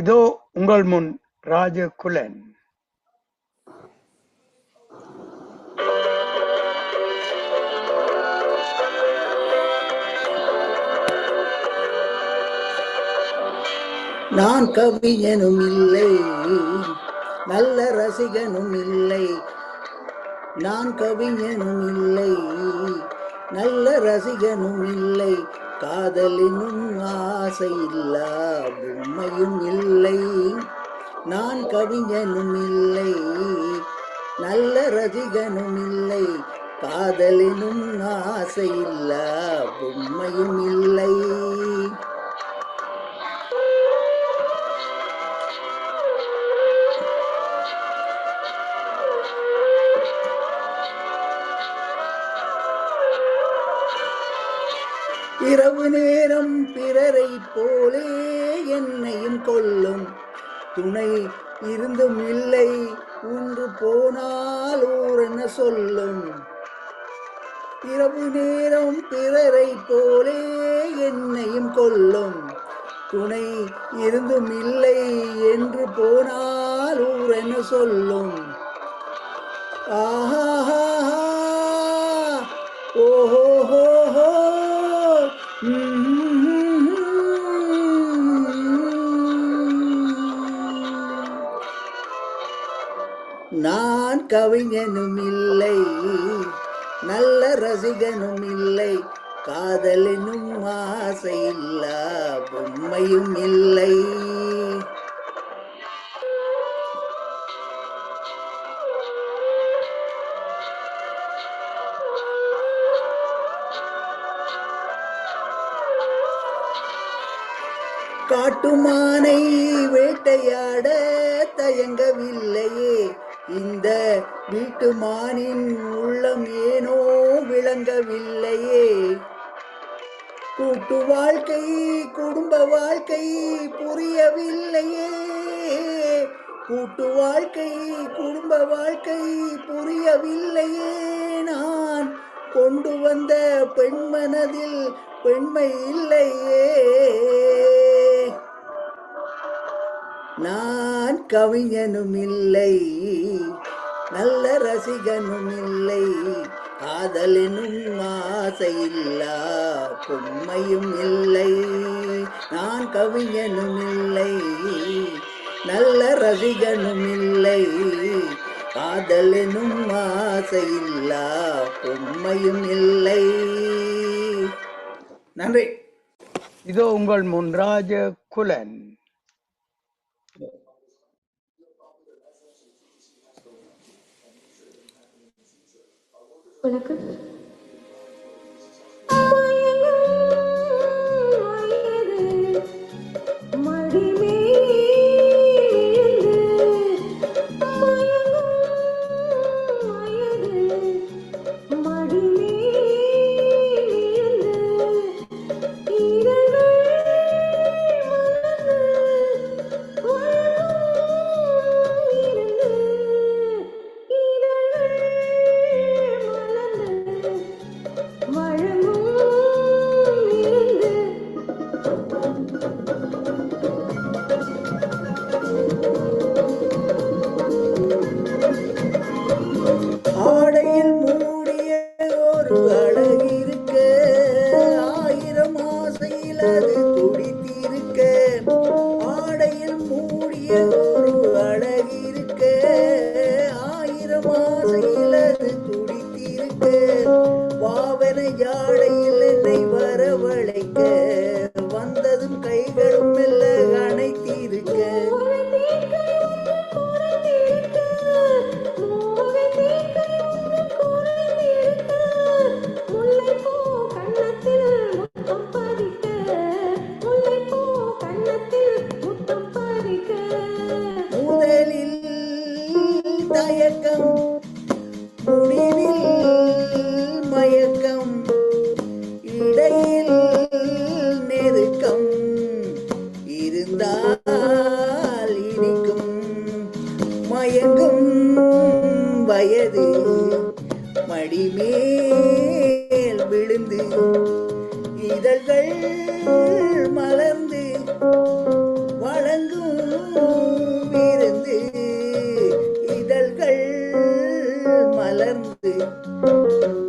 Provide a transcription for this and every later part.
இதோ உங்கள் முன் ராஜகுலன். நான் கவிஞனும் இல்லை நல்ல ரசிகனும் இல்லை. நான் கவிஞனும் இல்லை நல்ல ரசிகனும் இல்லை. காதலினும் ஆசை இல்லா பொம்மையும் இல்லை. நான் கவிஞனும் இல்லை நல்ல ரசிகனும் இல்லை. காதலினும் ஆசை இல்லா பொம்மையும் இல்லை. இரவு நேரம் பிறரை போலே என்னையும் கொல்லும். துணை இருந்தும் இல்லை ஒன்று போனால் ஊர் என்ன சொல்லும். இரவு நேரம் பிறரை போலே என்னையும் கொல்லும். துணை இருந்தும் இல்லை என்று போனால் ஊர் என்ன சொல்லும். நான் கவிஞனும் இல்லை நல்ல ரசிகனும் இல்லை காதலினும் ஆசை இல்லா பொம்மையும் இல்லை காட்டுமானை வேட்டையாட தயங்கவில்லையே இந்த வீட்டு மானின் உள்ளம் ஏனோ விளங்கவில்லையே. கூட்டு வாழ்க்கை குடும்ப வாழ்க்கை புரியவில்லையே. கூட்டு வாழ்க்கை குடும்ப வாழ்க்கை புரியவில்லையே. நான் கொண்டு வந்த பெண் மனதில் பெண்மை இல்லையே. நான் கவிஞனும் இல்லை நல்ல ரசிகனும் இல்லை காதலினும் ஆசை இல்லா பொம்மையும் இல்லை நான் கவிஞனும் இல்லை நல்ல ரசிகனும் இல்லை காதலினும் ஆசை இல்லா பொம்மையும் இல்லை நன்றி. இதோ உங்கள் முன் ராஜகுலன். வணக்கம் y verme legal.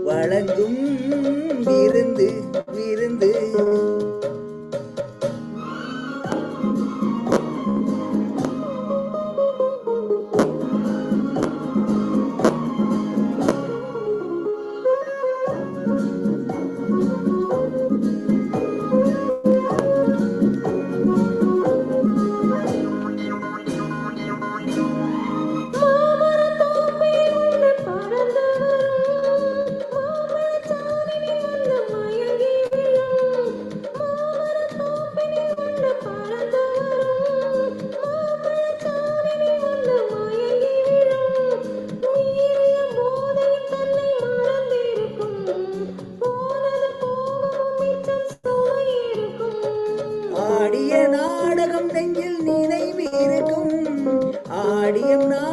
வழங்கும் விரு ஆடியம் நான்